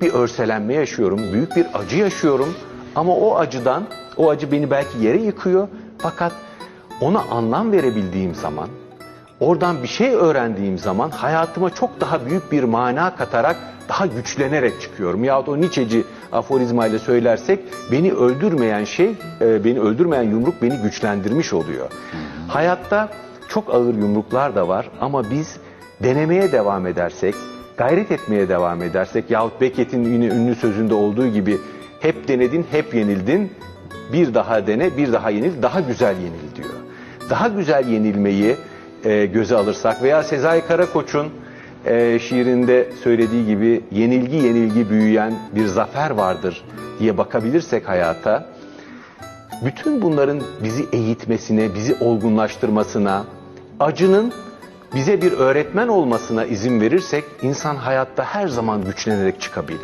büyük bir örselenme yaşıyorum, büyük bir acı yaşıyorum. Ama o acıdan, o acı beni belki yere yıkıyor. Fakat ona anlam verebildiğim zaman, oradan bir şey öğrendiğim zaman hayatıma çok daha büyük bir mana katarak daha güçlenerek çıkıyorum. Yahut o Nietzsche'ci aforizmayla söylersek beni öldürmeyen şey, e, beni öldürmeyen yumruk beni güçlendirmiş oluyor. Hayatta çok ağır yumruklar da var ama biz denemeye devam edersek, gayret etmeye devam edersek yahut Beckett'in yine ünlü sözünde olduğu gibi hep denedin, hep yenildin, bir daha dene, bir daha yenil, daha güzel yenil diyor. Daha güzel yenilmeyi e, göze alırsak veya Sezai Karakoç'un e, şiirinde söylediği gibi yenilgi yenilgi büyüyen bir zafer vardır diye bakabilirsek hayata, bütün bunların bizi eğitmesine, bizi olgunlaştırmasına, acının bize bir öğretmen olmasına izin verirsek insan hayatta her zaman güçlenerek çıkabilir.